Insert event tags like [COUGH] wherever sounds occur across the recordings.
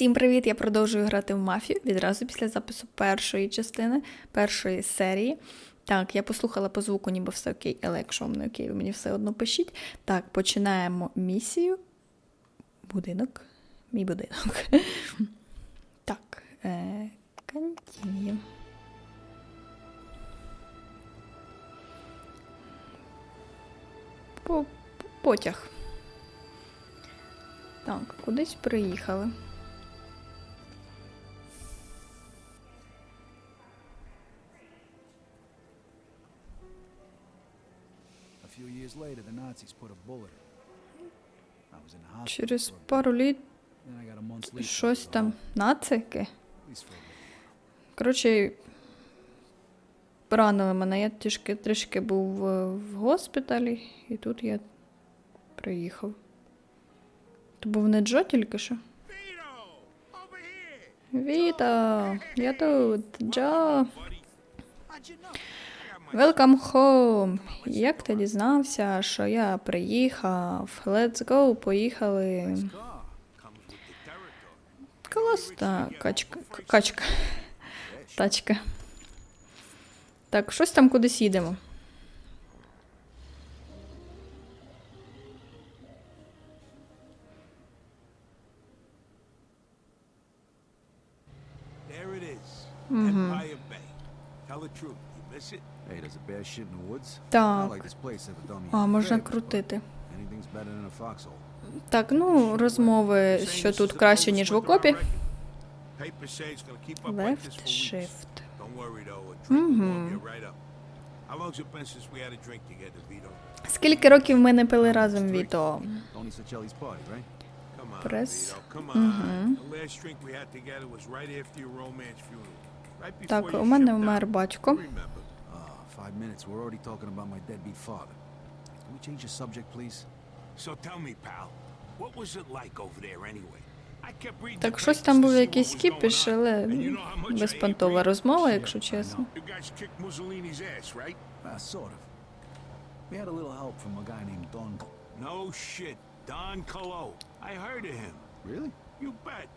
Всім привіт! Я продовжую грати в мафію відразу після запису першої частини, першої серії. Так, я послухала по звуку, ніби все окей, але якщо вам не окей, ви мені все одно пишіть. Так, починаємо місію. Будинок. Мій будинок. [LAUGHS] Так, е, continue. По, потяг. Так, кудись приїхали. Через пару літ щось там нацики. Коротше, поранили мене. Я трішки, трішки був в госпіталі, і тут я приїхав. То був не Джо тільки що. Віта! Я тут, Джо! Welcome home! Як ти дізнався, що я приїхав? Let's go, поїхали. Класна качка. Качка. Тачка. Так, щось там кудись їдемо. There it is. Empire Bay. Tell the truth. You miss it? Hey, there's a bear shit in the woods. Так. I like this place, evidently. А, можна крутити. but Anything's better than a foxhole. Так, ну, розмови, що тут краще, ніж в окопі. Left shift. Vito? Скільки років ми не пили разом, Віто? Right before Так, у мене вмер батько. Ah, five minutes. We're already talking about my deadbeat father. Can we change the subject, please? So tell me, pal, what was it like over there anyway? Так, щось там був якийсь кіпіш, але безпонтова розмова, якщо чесно. You guys kicked Mussolini's ass, right? Ah, sort of. We had a little help from a guy named Don. No shit. Don Colo. I heard of him. Really? You bet.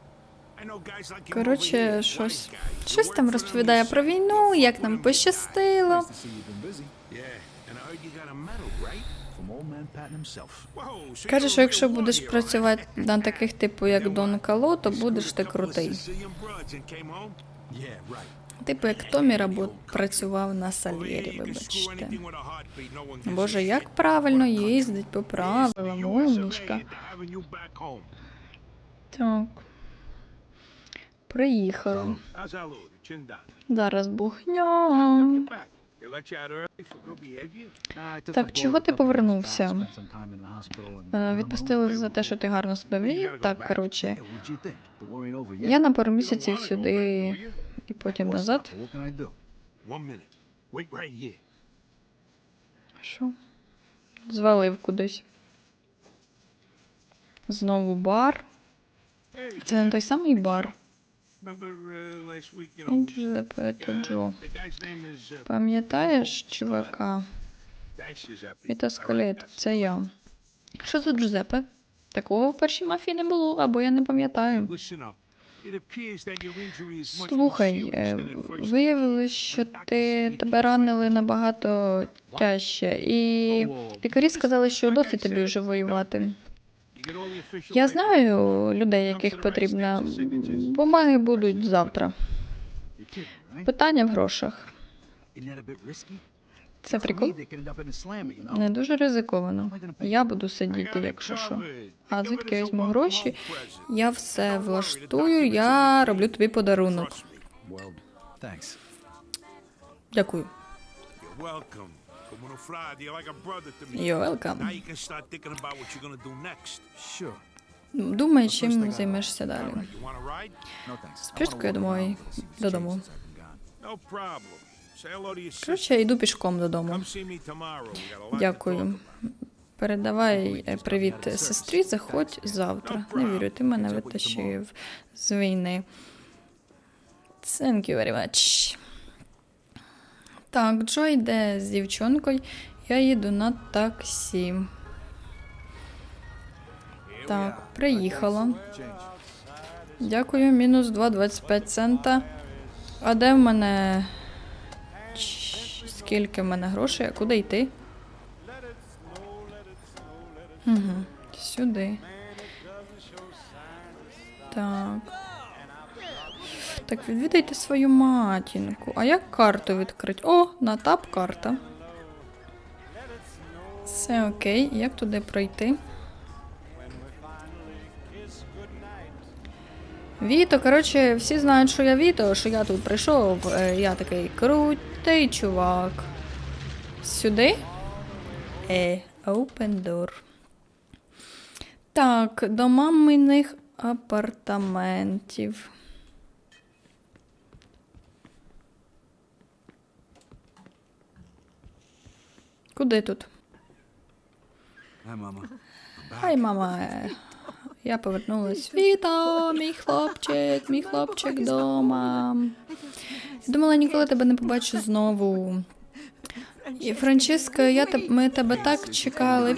Коротше, щось, щось там розповідає про війну, "You як нам пощастило. Nice to see you've been busy. die." Yeah, and I heard you got a medal, right? From old man Patton himself. Whoa, so Каже, що якщо будеш працювати на таких типу, як Дон Кало, то будеш ти крутий. Типу, як Томі Работ працював на Сальєрі, вибачте. Боже, як правильно їздить по правилам, US of A умнічка. and having you back home. Так. Приїхали. Зараз бухня. Get back. They let you out early for good behavior? Nah, I took Так, чого ти повернувся? Е. Відпустили за те, що ти гарно себе вів. Так, коротше. Я на пару місяців сюди і потім назад. Що? Звалив кудись. Знову бар. Це не той самий бар. Джузеппе uh, Джо. uh, Пам'ятаєш, чувака? Скалет, це я. Що за Джузеппе? Такого в першій мафії не було, або я не пам'ятаю. Слухай, е, виявилось, що ти тебе ранили набагато тяжче, і лікарі сказали, що досить тобі вже воювати. Я знаю людей, яких потрібно. Бумаги будуть завтра. Питання в грошах. Це прикол? Не дуже ризиковано. Я буду сидіти, якщо що. А звідки візьму гроші? Я все влаштую, я роблю тобі подарунок. Дякую. You're welcome. Думай, чим займешся далі. Спочатку я думаю додому. Коротше, я йду пішком додому. Дякую. Передавай е, привіт сестрі, заходь завтра. Не вірю, ти мене витащив з війни. Thank you very much. Так, Джо йде з дівчонкою. Я їду на таксі. Так, приїхала. Дякую, мінус 2,25 цента. А де в мене. Скільки в мене грошей? А куди йти? Угу. Сюди. Так. Так, відвідайте свою матінку. А як карту відкрити? О, на тап карта. Все окей. Як туди пройти? Віто, коротше, всі знають, що я Віто, що я тут прийшов. е, Я такий крутий чувак. Сюди? Е, open door. Так, до маминих апартаментів. Куди тут? Хай, мама. Я повернулась. Віта, мій хлопчик, мій хлопчик вдома. Думала, ніколи тебе не побачу знову. І Франческа, я теб, ми тебе так чекали.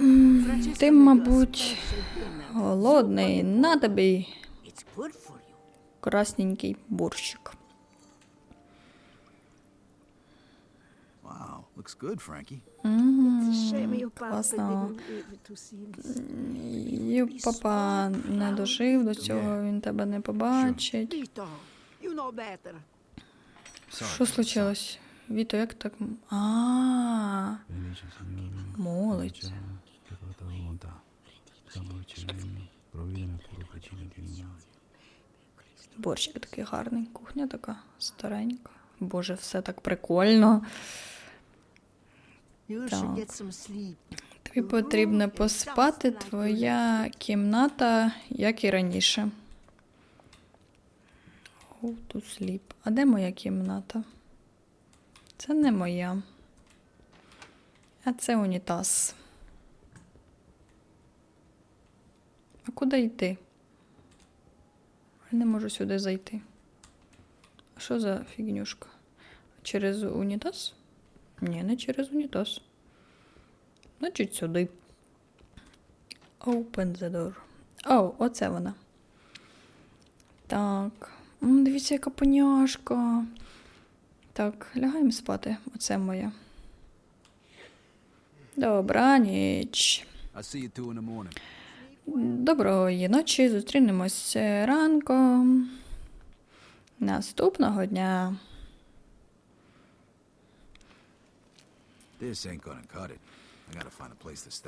Francesca Ти, мабуть, голодний. На тобі красненький борщик. Looks good, Frankie. Класно. І папа не дожив до цього, він тебе не побачить. You know better. Sorry. Що случилось? Віто, як так? А, молиться. Борщик такий гарний, кухня така старенька. Боже, все так прикольно. Так. Тобі потрібно поспати, твоя кімната, як і раніше. To sleep. А де моя кімната? Це не моя. А це унітаз. А куди йти? Не можу сюди зайти. Що за фігнюшка? Через унітаз? Ні, не через унітаз. Значить, сюди. Open the door. О, оце вона. Так. Дивіться, яка поняшка. Так, лягаємо спати. Оце моє. Добра ніч. Доброї ночі. Зустрінемось ранком. Наступного дня.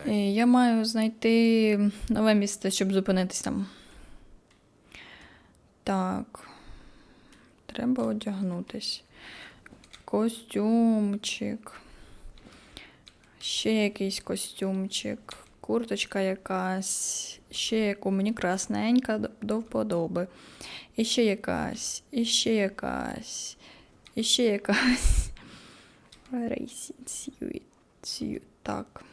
Е, Я маю знайти нове місце, щоб зупинитись там. Так. Треба одягнутись. Костюмчик. Ще якийсь костюмчик. Курточка якась. Ще яку мені красненька до- до вподоби. І ще якась. І ще якась. І ще якась. Так.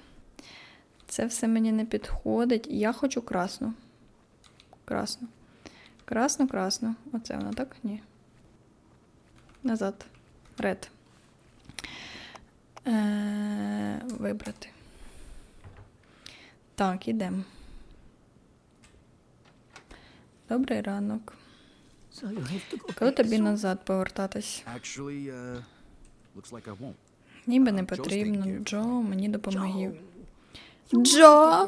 Це все мені не підходить. Я хочу красну. Красну. Красну, красну. Оце вона, так? Ні. Назад. Ред. Е, вибрати. Так, ідемо. Добрий ранок. Коли тобі назад повертатись? Uh. Ніби не потрібно. Джо мені допомогів. Джо!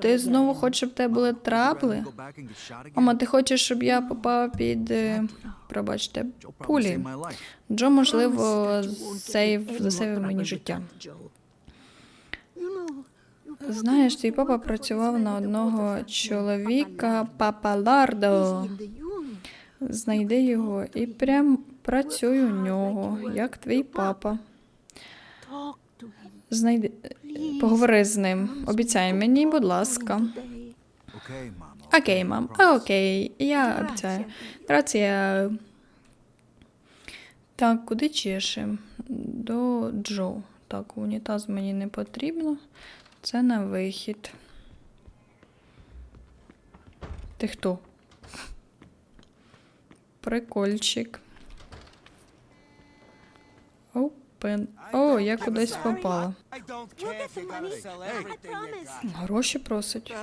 Ти знову хочеш, щоб тебе були трапли? Мама, ти хочеш, щоб я попав під. е, Пробачте, пулі. Джо, можливо, сейв, засейвив мені життя. that, Joe. You know, you papa Знаєш, твій папа працював на одного чоловіка Папа Лардо. Знайди його і прям працюй у нього, як твій папа. Знайди. Поговори з ним. Обіцяй мені, будь ласка. Окей, мам. Promise. Окей, я обіцяю. Грація. Так, куди чешем? До Джо. Так, унітаз мені не потрібно. Це на вихід. Ти хто? Прикольчик. Пен... О, я кудись попала. Гроші просить.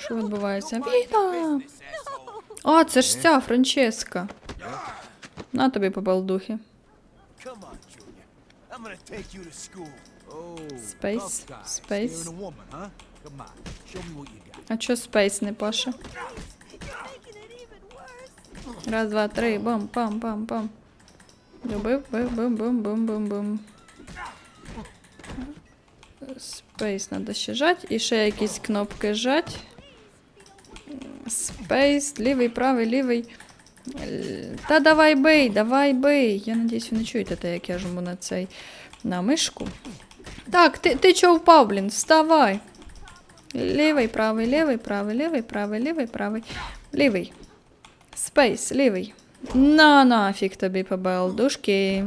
Що відбувається? Віта! А, це ж ця Франческа. На тобі по балдухи. You got. А чо спейс не паше? Раз, два, три, бам, пам, пам, пам. Любив, бив, бум, бум, бум, бум, бум. Спейс треба ще жать. І ще якісь кнопки жать. Спейс, лівий, правий, лівий. Та давай бий, давай бий. Я надіюсь, ви не чуєте те, як я жму на цей на мишку. Так, ти, ти чого впав, блін? Вставай. Лівий, правий, лівий, правий, лівий, правий, лівий, правий, лівий. Спейс, лівий. На нафіг тобі побел дужки.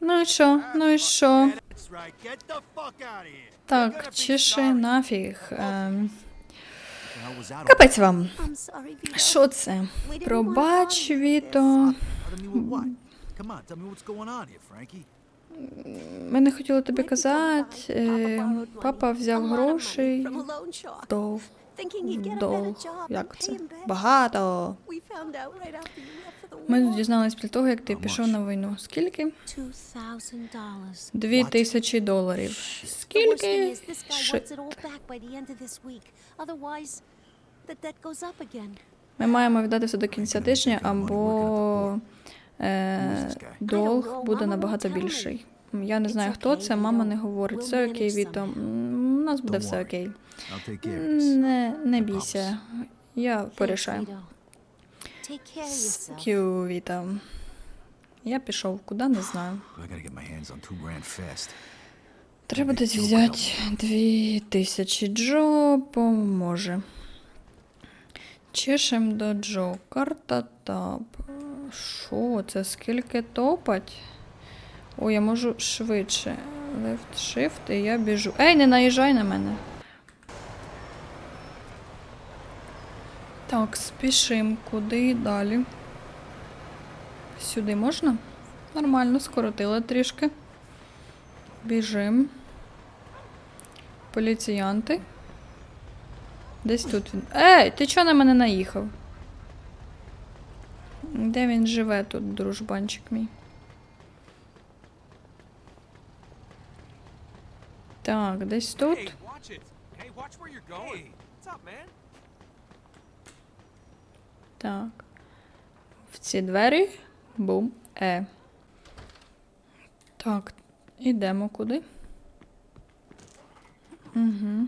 Ну і що? Ну і що? Так, чеши нафіг. Ем, капець вам. Що це? Пробач. Віто. Ми не хотіли тобі казати. Е, папа взяв грошей. Job and Як це? Багато. Ми дізналися після того, як ти пішов на війну. Скільки? $2,000. Дві тисячі доларів. Скільки? is this guy Ши- wants it all back by the end of this week. Otherwise, the debt goes up again. Ми маємо віддати все до кінця тижня, або е, долг буде набагато більший. Я не знаю, хто це, мама не говорить. Все окей, Віто. У нас буде все окей. Не, не бійся. Я порішаю. Кю, Віта. Я пішов, куди не знаю. Треба десь взяти дві тисячі Джо поможе. Чешем до Джо. Карта тап. Що це? Скільки топать? О, я можу швидше. Left shift і я біжу. Ей, не наїжджай на мене. Так, спішим. Куди далі? Сюди можна? Нормально, скоротила трішки. Біжим. Поліціянти. Десь тут він. Ей, ти чого на мене наїхав? Де він живе тут, дружбанчик мій? Так, десь тут. Так. В ці двері. Бум. Е. Так, ідемо куди? Угу.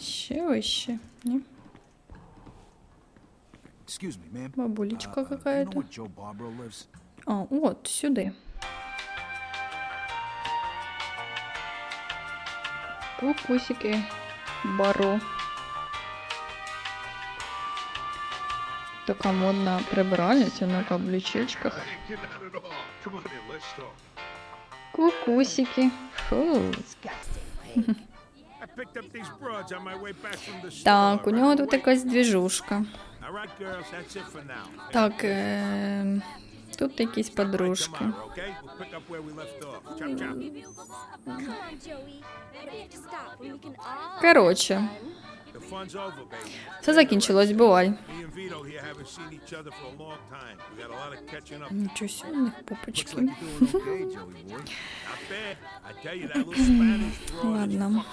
Ще вище. Ні? Бабулечка Uh, uh, какая-то. А, от, сюди. Кукусики. Баро. Така модна прибиральниця на talk. Кукусики. Фу. Так, у нього тут якась двіжушка. Так, е- тут якісь подружки. baby. все закінчилось, бувай. Нічого собі, у них Looks попочки. Ладно.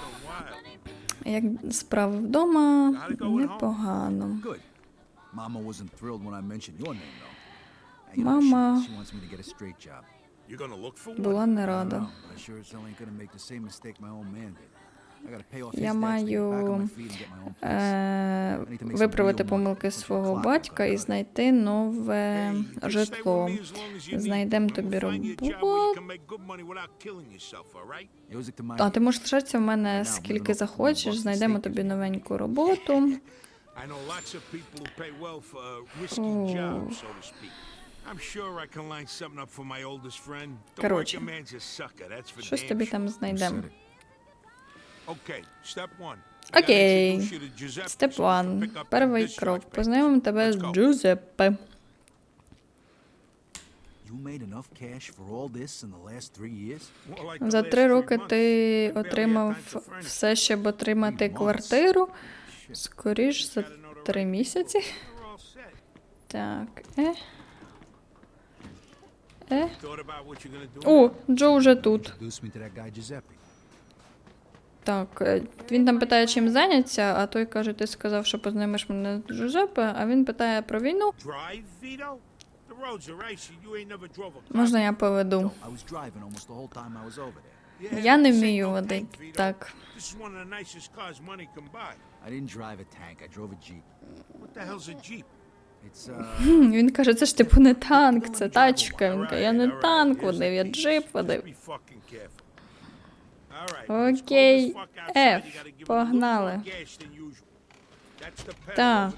Як справи вдома, непогано. Good. Mama wasn't thrilled when I mentioned your name, though. Now, you know, Мама She, she wants me to get a straight job. You gonna look for one? була не I don't рада. know, but I sure as hell ain't gonna make the same mistake my old man did. I gotta pay off his Я debts, to get back on маю my feet and get my own place. е, виправити помилки свого батька і знайти нове житло. Знайдемо тобі роботу. А ти можеш лишатися в мене скільки захочеш, знайдемо тобі новеньку роботу. I know lots of people who pay well for uh, risky Oh. jobs, so to speak. I'm sure I can line something up for my oldest friend. Коротше, working man's a sucker, that's for Щось damn тобі sure. там знайдемо. Okay, step one. Окей. to Степ so you can 1. pick up the Перший крок. Познайомимо тебе з Джузеппе. За три роки ти отримав все, щоб отримати квартиру. Скоріш за три місяці. Так, е. Е. О, Джо вже тут. Так, е, він там питає, чим зайняться, а той каже, ти сказав, що познайомиш мене з Джузеппе, а він питає про війну. Можна я поведу? Я не вмію водити. Так. This is one of the nicest cars money can buy. I didn't drive a tank, I drove a Jeep. What the hell's a Jeep? It's, uh, Хм, Він каже, це ж типу не танк, це тачка. Він каже, я не танк водив, я джип водив. Окей, F, погнали. Так.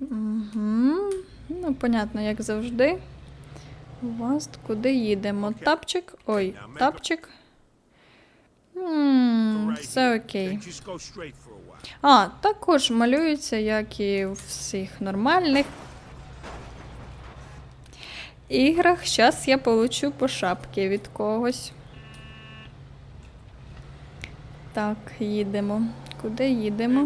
Угу. Ну, понятно, як завжди. У вас куди їдемо? Тапчик. Ой, тапчик. М, Right Все окей. А, також малюється, як і у всіх нормальних іграх. Зараз я получу по шапці від когось. Так, їдемо. Куди їдемо?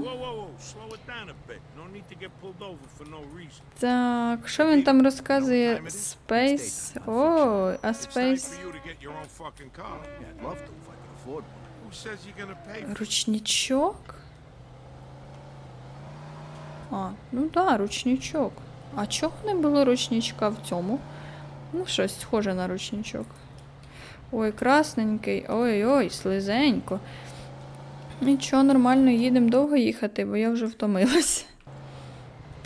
Так, що він там розказує? Space. О, а it? Ручничок? А, ну да, ручничок. А чого не було ручничка в цьому? Ну, щось схоже на ручничок. Ой, красненький. Ой-ой, слизенько. Нічого, нормально, їдемо довго їхати, бо я вже втомилась.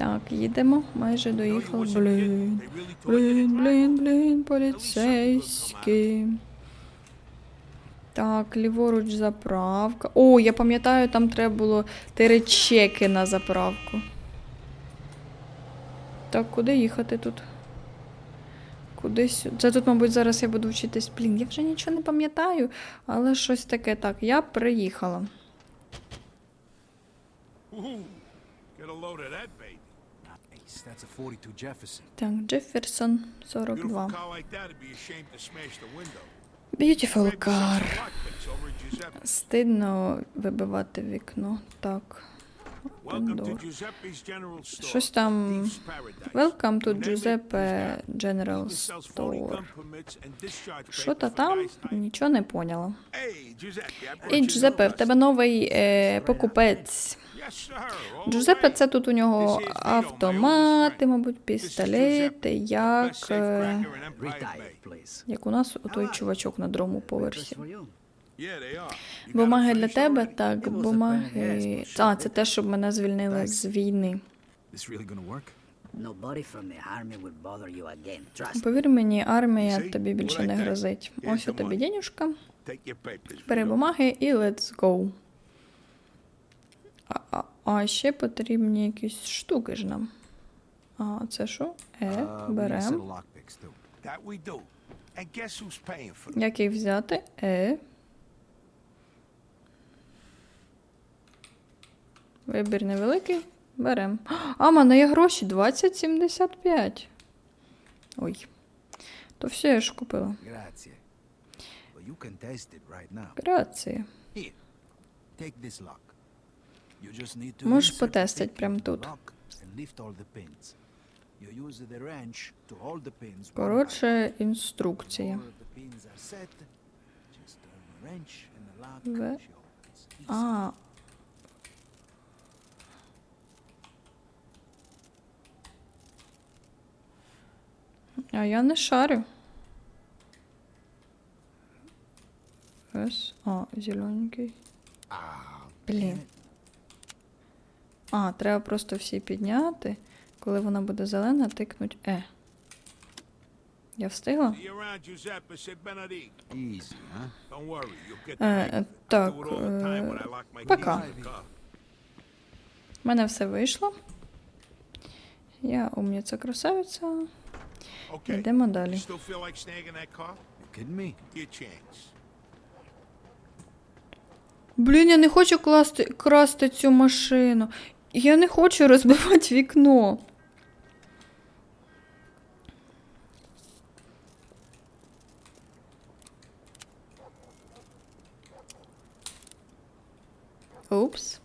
Так, їдемо, майже доїхали. Блін. Блін, блін, блін, поліцейські. Так, ліворуч заправка. О, я пам'ятаю, там треба було три чеки на заправку. Так, куди їхати тут? Кудись. Це тут, мабуть, зараз я буду вчитись. Блін, я вже нічого не пам'ятаю, але щось таке. Так, я приїхала. Get a load of that, baby. Nice, that's a 42 Jefferson. Так, Beautiful 42. car like that would be ashamed to smash the window. Beautiful car. Стидно вибивати вікно. Так. Welcome to Door. Giuseppe's General Store. Щось там. Welcome to Giuseppe. General Store. Що for там? Нічого не поняла. You Джузеппе, в тебе новий е, покупець. Джузеппе, це тут у нього автомати, мабуть, This is пістолети, як, е, як у нас у той чувачок на другому поверсі. Бумаги для тебе, так, бумаги. А, це те, щоб мене звільнили з війни. Повір мені, армія тобі більше не грозить. Ось у тобі papers. бери бумаги і let's go. А, а, а ще потрібні якісь штуки ж нам. А, це що? Е, Uh, берем. Як їх взяти? Е. Вибір невеликий. Берем. А, в мене є гроші 20,75. Ой. То все я ж купила. Grazie. Well, you can test it right now. Грація. Here, take this lock. You just need to Можеш insert the потестить stick прямо into the тут. lock and lift all the pins. You use the wrench to hold the pins. one by Коротше, інструкція. Before the pins are set, just turn the wrench and the lock Ве- she opens. Easy. А. А я не шарю. С. А, зелененький. Блін. А, треба просто всі підняти. Коли вона буде зелена, тикнуть Е. Я встигла? Е, так, е, пока. У мене все вийшло. Я умниця красавиця. Йдемо далі. Блін, я не хочу класти, красти цю машину. Я не хочу розбивати вікно. Упс.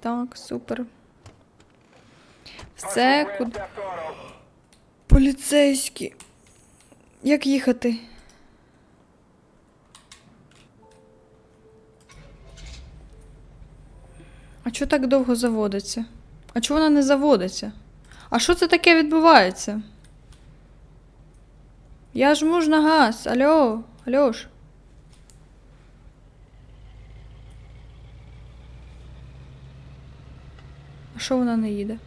Так, супер. Все, куди. Поліцейські. Як їхати? А чого так довго заводиться? А чого вона не заводиться? А що це таке відбувається? Я ж на газ. Алло, Альош. А що вона не їде?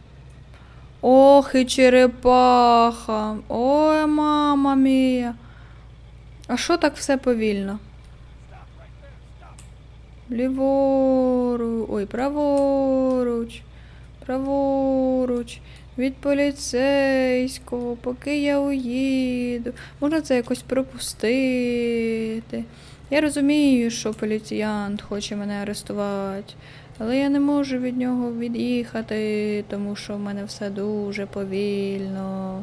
Ох, і черепаха. Ой, мама мія. А що так все повільно? Ліворуч. Ой, праворуч. Праворуч. Від поліцейського, поки я уїду. Можна це якось пропустити. Я розумію, що поліціянт хоче мене арестувати, але я не можу від нього від'їхати, тому що в мене все дуже повільно.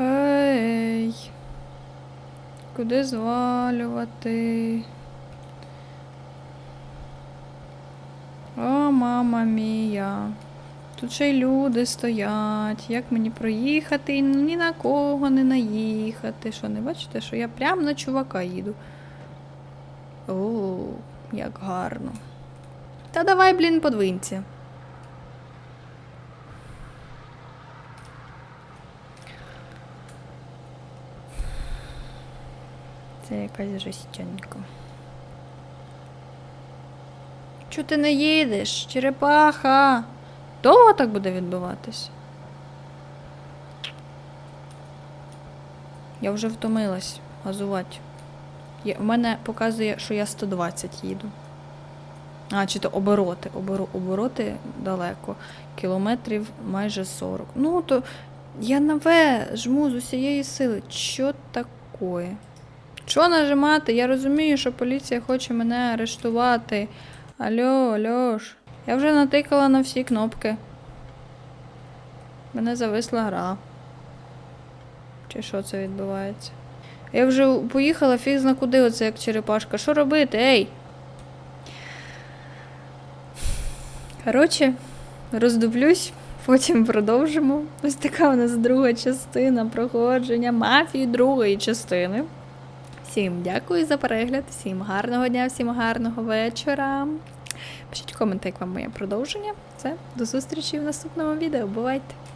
Ей. Куди звалювати? О, мама мія. Тут ще й люди стоять. Як мені проїхати і ні на кого не наїхати. Що, не бачите, що я прямо на чувака їду. О, як гарно. Та давай, блін, подвинься. Це якась жестянка. Чого ти не їдеш? Черепаха. Довго так буде відбуватись? Я вже втомилась газувати. В мене показує, що я 120 їду. А, чи то обороти. Оборо, обороти далеко. Кілометрів майже 40. Ну, то я на В жму з усієї сили. Що таке? Що нажимати? Я розумію, що поліція хоче мене арештувати. Алло, Альош. Я вже натикала на всі кнопки. Мене зависла гра. Чи що це відбувається? Я вже поїхала, фіг зна куди оце як черепашка. Що робити? Ей? Коротше, роздуплюсь, потім продовжимо. Ось така у нас друга частина проходження мафії другої частини. Всім дякую за перегляд, всім гарного дня, всім гарного вечора. Пишіть коменти, як вам моє продовження. Все, до зустрічі в наступному відео. Бувайте!